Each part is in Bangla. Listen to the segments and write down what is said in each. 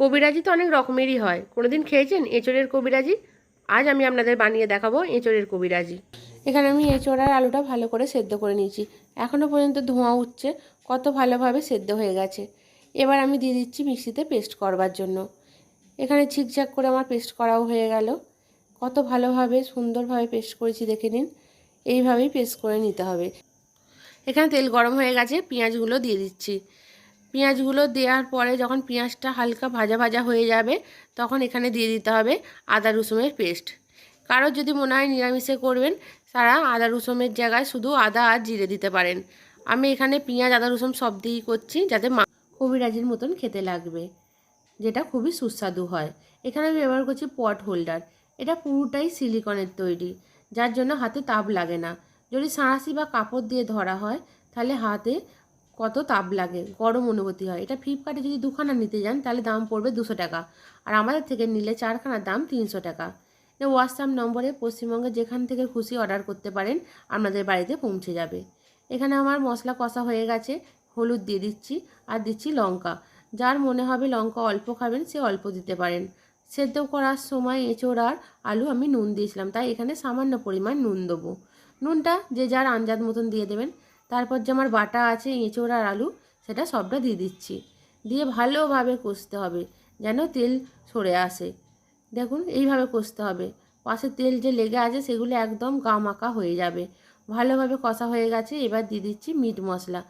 কবিরাজি তো অনেক রকমেরই হয়। কোনোদিন খেয়েছেন এঁচড়ের কবিরাজি? আজ আমি আপনাদের বানিয়ে দেখাবো এঁচড়ের কবিরাজি। এখানে আমি এঁচড় আর আলুটা ভালো করে সেদ্ধ করে নিয়েছি। এখনও পর্যন্ত ধোঁয়া উঠছে, কত ভালোভাবে সেদ্ধ হয়ে গেছে। এবার আমি দিয়ে দিচ্ছি মিক্সিতে পেস্ট করবার জন্য। এখানে ঝিকঝাক করে আমার পেস্ট করাও হয়ে গেল। কত ভালোভাবে, সুন্দরভাবে পেস্ট করেছি দেখে নিন। এইভাবেই পেস্ট করে নিতে হবে। এখানে তেল গরম হয়ে গেছে, পেঁয়াজগুলো দিয়ে দিচ্ছি। পেঁয়াজগুলো দেওয়ার পরে যখন পেঁয়াজটা হালকা ভাজা ভাজা হয়ে যাবে, তখন এখানে দিয়ে দিতে হবে আদা রসুনের পেস্ট। কারোর যদি মনে হয় নিরামিষে করবেন, তারা আদা রসুনের জায়গায় শুধু আদা আর জিরে দিতে পারেন। আমি এখানে পেঁয়াজ, আদা, রসুন সব দিয়েই করছি যাতে মা কবিরাজির মতন খেতে লাগবে, যেটা খুবই সুস্বাদু হয়। এখানে আমি ব্যবহার করছি পট হোল্ডার। এটা পুরোটাই সিলিকনের তৈরি, যার জন্য হাতে তাপ লাগে না। যদি সাঁড়াশি বা কাপড় দিয়ে ধরা হয়, তাহলে হাতে কত তাপ লাগে, গরম অনুভূতি হয়। এটা ফ্লিপকার্টে যদি দুখানা নিতে যান, তাহলে দাম পড়বে দুশো টাকা। আর আমাদের থেকে নিলে চারখানার দাম তিনশো টাকা। হোয়াটসঅ্যাপ নম্বরে পশ্চিমবঙ্গে যেখান থেকে খুশি অর্ডার করতে পারেন, আপনাদের বাড়িতে পৌঁছে যাবে। এখানে আমার মশলা কষা হয়ে গেছে, হলুদ দিয়ে দিচ্ছি আর দিচ্ছি লঙ্কা। যার মনে হবে লঙ্কা অল্প খাবেন, সে অল্প দিতে পারেন। সেদ্ধ করার সময় এঁচোড় আর আলু আমি নুন দিয়েছিলাম, তাই এখানে সামান্য পরিমাণ নুন দেবো। নুনটা যে যার আঞ্জাদ মতন দিয়ে দেবেন। তারপর যে আমার বাটা আছে, এঁচোড় আর আলু, সেটা সবটা দিয়ে দিচ্ছি। দিয়ে ভালোভাবে কষতে হবে, যেন তেল সরে আসে। দেখুন, এইভাবে কষতে হবে। পাশে তেল যে লেগে আছে, সেগুলো একদম গা মাখা হয়ে যাবে। ভালোভাবে কষা হয়ে গেছে, এবার দিয়ে দিচ্ছি মিট মশলা।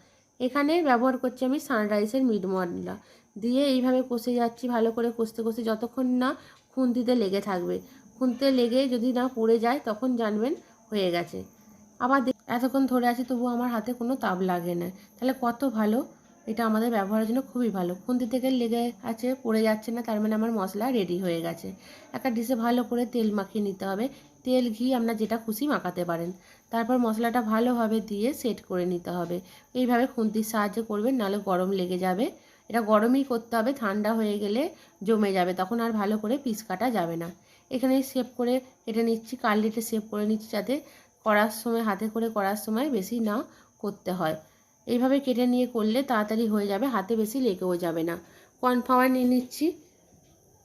এখানে ব্যবহার করছি আমি সানরাইসের মিট মশলা। দিয়ে এইভাবে কষে যাচ্ছি, ভালো করে কষতে কষতে, যতক্ষণ না খুন্তিতে লেগে থাকবে। খুন্তিতে লেগে যদি না পড়ে যায়, তখন জানবেন হয়ে গেছে। আবার এতক্ষণ ধরে আছে তবু আমার হাতে কোনো তাপ লাগে না। তাহলে কত ভালো? এটা আমাদের ব্যবহারের জন্য খুবই ভালো। খুন্তি থেকে লেগে আছে, পড়ে যাচ্ছে না, তার মানে আমার মশলা রেডি হয়ে গেছে। একটা ডিশে ভালো করে তেল মাখিয়ে নিতে হবে। তেল, ঘি আপনার যেটা খুশি মাখাতে পারেন। তারপর মশলাটা ভালোভাবে দিয়ে সেট করে নিতে হবে। এইভাবে খুন্তির সাহায্যে করবেন, নাহলে গরম লেগে যাবে। এটা গরমই করতে হবে, ঠান্ডা হয়ে গেলে জমে যাবে, তখন আর ভালো করে পিস কাটা যাবে না। এখানে শেপ করে কেটে নিচ্ছি কাললেটে শেপ করে নিচ্ছি যাতে করার সময়, হাতে করে করার সময় বেশি না করতে হয়। এইভাবে কেটে নিয়ে করলে তাড়াতাড়ি হয়ে যাবে, হাতে বেশি লেগেও যাবে না। কর্নফ্লাওয়ার নিয়ে নিচ্ছি।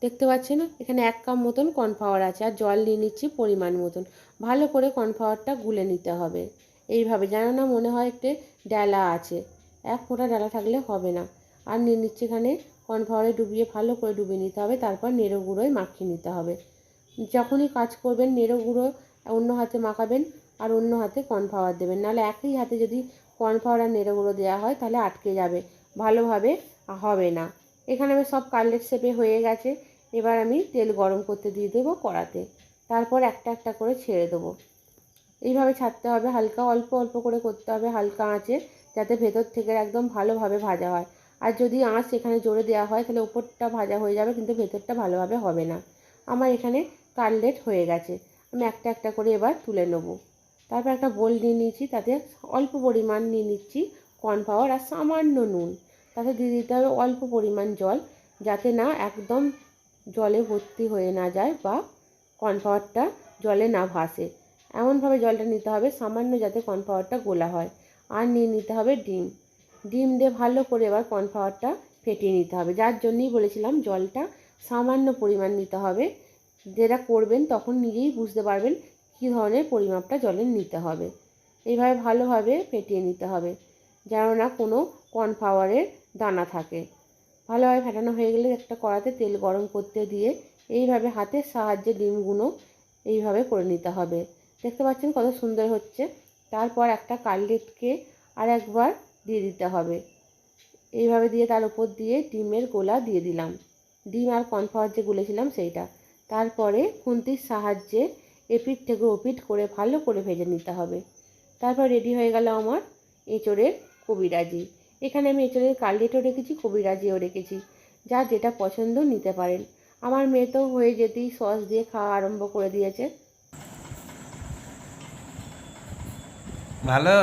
দেখতে পাচ্ছেন? এখানে এক কাপ মতন কর্নফ্লাওয়ার আছে আর জল নিয়ে নিচ্ছি পরিমাণ মতন। ভালো করে কর্নফ্লাওয়ারটা গুলে নিতে হবে। এইভাবে, যেন না মনে হয় একটু ডালা আছে। এক ফোঁটা ডালা থাকলে হবে না। আর নিয়ে নিচ্ছি এখানে কর্নফ্লাওয়ারে ডুবিয়ে ভালো করে ডুবিয়ে নিতে হবে, তারপর নেড়ো গুঁড়োয় মাখিয়ে নিতে হবে। যখনই কাজ করবেন, নেড়ো গুঁড়ো অন্য হাতে মাখাবেন আর অন্য হাতে কর্নফ্লাওয়ার দেবেন। নাহলে একই হাতে যদি কর্নফ্লাওয়ার আর নেড়ো গুঁড়ো দেওয়া হয়, তাহলে আটকে যাবে। ভালোভাবে হবে না। এখানে আমি সব কাটলেট শেপে হয়ে গেছে। এবার আমি তেল গরম করতে দিয়ে দেবো কড়াতে। তারপর একটা একটা করে ছেড়ে দেবো। এইভাবে ছাড়তে হবে। হালকা অল্প অল্প করে করতে হবে হালকা আঁচে, যাতে ভেতর থেকে একদম ভালোভাবে ভাজা হয়। আর যদি আঁচ এখানে জোরে দেওয়া হয়, তাহলে ওপরটা ভাজা হয়ে যাবে, কিন্তু ভেতরটা ভালোভাবে হবে না। আমার এখানে কাটলেট হয়ে গেছে। আমি একটা একটা করে এবার তুলে নেব। তারপর একটা বোল নিয়ে নিয়েছি, তাতে অল্প পরিমাণ নিয়ে নিচ্ছি কর্নফ্লাওয়ার আর সামান্য নুন। তাতে দিয়ে দিতে হবে অল্প পরিমাণ জল, যাতে না একদম জলে ভর্তি হয়ে না যায় বা কর্নফ্লাওয়ারটা জলে না ভাসে। এমনভাবে জলটা নিতে হবে, সামান্য যাতে কর্নফ্লাওয়ারটা গোলা হয়। আর নিয়ে নিতে হবে ডিম। ডিম দিয়ে ভালো করে এবার কর্নফ্লাওয়ারটা ফেটিয়ে নিতে হবে। যার জন্যই বলেছিলাম জলটা সামান্য পরিমাণ নিতে হবে। যেটা করবেন তখন নিজেই বুঝতে পারবেন কী ধরনের পরিমাপটা জলের নিতে হবে? এইভাবে ভালোভাবে ফেটিয়ে নিতে হবে, যেন না কোনো কর্নফ্লাওয়ারের দানা থাকে। ভালোভাবে ফেটানো হয়ে গেলে একটা কড়াতে তেল গরম করতে দিয়ে এইভাবে হাতের সাহায্যে ডিমগুলো এইভাবে করে নিতে হবে। দেখতে পাচ্ছেন কত সুন্দর হচ্ছে। তারপর একটা কাটলেটকে আর একবার দিয়ে দিতে হবে। এইভাবে দিয়ে তার উপর দিয়ে ডিমের গোলা দিয়ে দিলাম। ডিম আর কর্নফ্লাওয়ার যে গুলেছিলাম সেইটা। তারপরে খুন্তির সাহায্যে এপিট থেকে ওপিঠ করে ভালো করে ভেজে নিতে হবে। তারপর রেডি হয়ে গেল আমার এঁচড়ের কবিরাজি। এখানে আমি এঁচড়ের কাটলেটও রেখেছি কবিরাজিও রেখেছি। যা যেটা পছন্দ নিতে পারেন। আমার মেয়ে তো হয়ে যেতেই সস দিয়ে খাওয়া আরম্ভ করে দিয়েছে। ভালো?